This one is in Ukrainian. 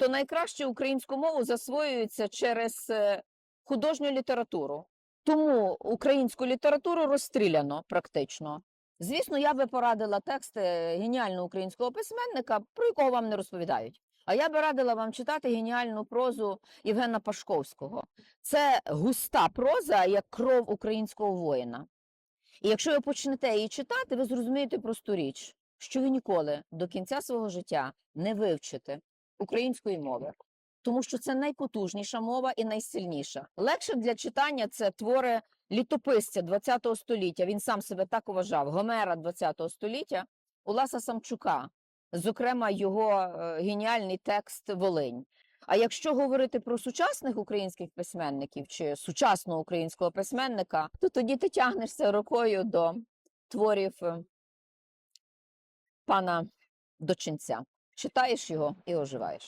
то найкраще українську мову засвоюється через е, художню літературу. Тому українську літературу розстріляно практично. Звісно, я би порадила тексти геніального українського письменника, про якого вам не розповідають. А я би радила вам читати геніальну прозу Євгена Пашковського. Це густа проза, як кров українського воїна. І якщо ви почнете її читати, ви зрозумієте просту річ, що ви ніколи до кінця свого життя не вивчите української мови, тому що це найпотужніша мова і найсильніша. Легше для читання це твори літописця ХХ століття. Він сам себе так вважав, Гомера ХХ століття, Уласа Самчука, зокрема, його е, геніальний текст Волинь. А якщо говорити про сучасних українських письменників чи сучасного українського письменника, то тоді ти тягнешся рукою до творів е, пана Дочинця. Читаєш його і оживаєш.